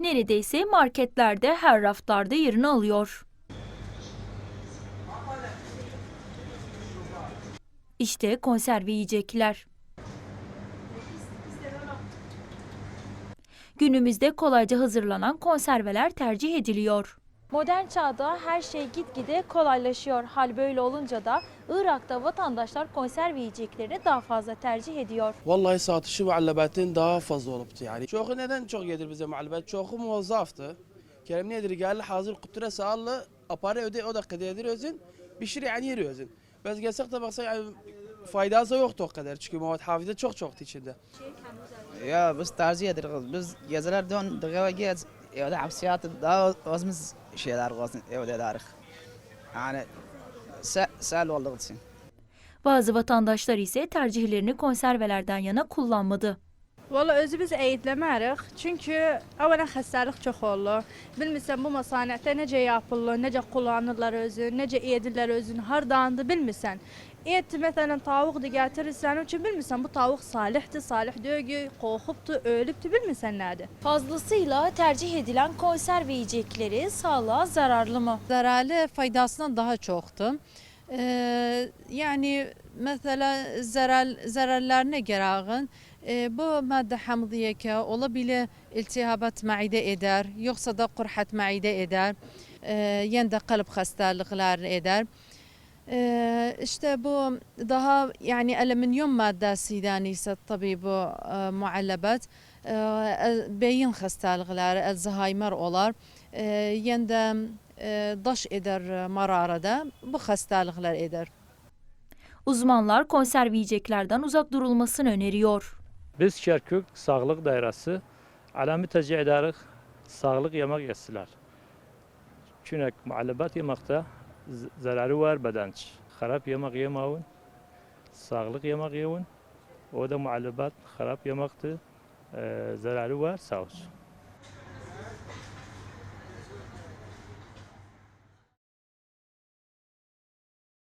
neredeyse marketlerde her raflarda yerini alıyor. İşte konserve yiyecekler. Günümüzde kolayca hazırlanan konserveler tercih ediliyor. Modern çağda her şey gitgide kolaylaşıyor. Hal böyle olunca da Irak'ta vatandaşlar konserve yiyeceklerini daha fazla tercih ediyor. Vallahi satışı muhallebetin daha fazla oluptu yani. Çoğu neden çok yedir bize muhallebet? Çoğu muvazzaftı. Kerem nedir? Geldi hazır kutura sağlı apare öde o dakika yedir özün. Bir şey yani yeri özün. Biz gelsek de baksak yani faydası yoktu o kadar. Çünkü muvat hafıza çok çoktu içinde. Ya biz tercih ederiz. Biz gezeler dön dıgava gez. Evde hapsiyat daha azımız şeyler olsun evde darik. Yani sel, sel için. Bazı vatandaşlar ise tercihlerini konservelerden yana kullanmadı. Valla özü biz eğitləmərik. Çünki əvvələn xəstəlik çox olur. Bilmirsən bu masanətdə necə yapılır, necə kullanırlar özü, necə edirlər özünü, hardandır bilmirsən. Et məsələn tavuqdur gətirirsən, üçün bilmirsən bu tavuk salihdir, salih deyil, qorxubdur, ölübdür, bilmirsən nədir. Fazlasıyla tercih edilen konserve yiyecekleri sağlığa zararlı mı? zararlı faydasından daha çoktu. Ee, yani mesela zarar zararlarına gerağın bu madde hamdiye ki olabilir iltihabat maide eder yoksa da kurhat maide eder e, yen de kalp hastalıkları eder. Ee, işte bu daha yani alüminyum maddesinden ise tabii bu e, muallebet e, beyin hastalıkları, Alzheimer olar. E, yen de e, daş eder mararada bu hastalıklar eder. Uzmanlar konserve yiyeceklerden uzak durulmasını öneriyor. Biz Kerkük Sağlık Dairesi alami tercih ederiz sağlık yemek yesinler. Çünkü muhallebat yemekte z- zararı var bedenç. Harap yemek yemavun, sağlık yemek yevun. O da muhallebat harap yemekti, zararı var sağ olsun.